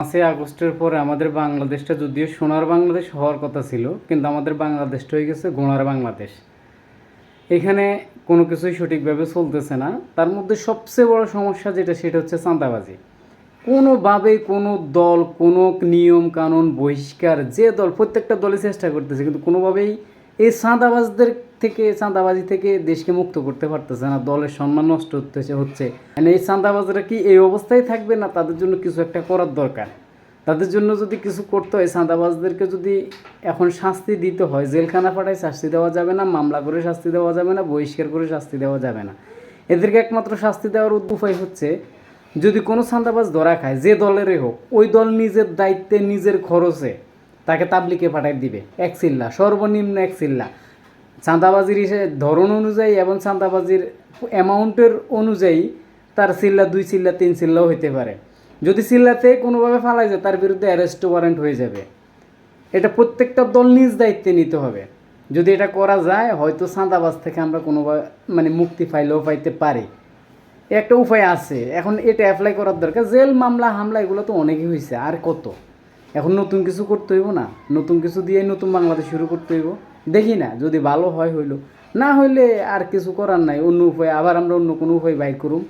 পাঁচই আগস্টের পরে আমাদের বাংলাদেশটা যদিও সোনার বাংলাদেশ হওয়ার কথা ছিল, কিন্তু আমাদের বাংলাদেশটা হয়ে গেছে গোনার বাংলাদেশ। এখানে কোনো কিছুই সঠিকভাবে চলতেছে না। তার মধ্যে সবচেয়ে বড় সমস্যা যেটা, সেটা হচ্ছে চাঁদাবাজি। কোনোভাবেই কোনো দল, কোনো নিয়ম কানুন বহিষ্কার, যে দল, প্রত্যেকটা দলই চেষ্টা করতেছে, কিন্তু কোনোভাবেই এই চাঁদাবাজদের থেকে, চাঁদাবাজি থেকে দেশকে মুক্ত করতে পারতেছে না, দলের সম্মান নষ্ট হতেছে হচ্ছে। মানে এই চাঁদাবাজরা কি এই অবস্থায় থাকবে না? তাদের জন্য কিছু একটা করার দরকার। তাদের জন্য যদি কিছু করতে হয়, চাঁদাবাজদেরকে যদি এখন শাস্তি দিতে হয়, জেলখানা পাঠায় শাস্তি দেওয়া যাবে না, মামলা করে শাস্তি দেওয়া যাবে না, বহিষ্কার করে শাস্তি দেওয়া যাবে না। এদেরকে একমাত্র শাস্তি দেওয়ার উপায় হচ্ছে, যদি কোনো চাঁদাবাজ ধরা খায়, যে দলেরই হোক, ওই দল নিজের দায়িত্বে, নিজের খরচে তাকে তাবলিকে পাঠাই দিবে। এক চিল্লা সর্বনিম্ন এক চিল্লা চাঁদাবাজির হিসেবে ধরন অনুযায়ী এবং চাঁদাবাজির অ্যামাউন্টের অনুযায়ী তার চিল্লা দুই চিল্লা তিন চিল্লাও হইতে পারে। যদি চিল্লাতে কোনোভাবে ফালাই যায়, তার বিরুদ্ধে অ্যারেস্ট ওয়ারেন্ট হয়ে যাবে। এটা প্রত্যেকটা দল নিজ দায়িত্বে নিতে হবে। যদি এটা করা যায়, হয়তো চাঁদাবাজ থেকে আমরা কোনোভাবে মানে মুক্তি পাইলেও পাইতে পারি। একটা উপায় আছে। এখন এটা অ্যাপ্লাই করার দরকার। জেল মামলা, হামলা, এগুলো তো অনেকই হয়েছে আর কত? এখন নতুন কিছু করতে হইব না। নতুন কিছু দিয়ে নতুন বাংলাদেশ শুরু করতে হইব। দেখি না, যদি ভালো হয় হইল। না হইলে আর কিছু করার নাই। অন্য উপায়, আবার আমরা অন্য কোনো উপায় বাইর করুম।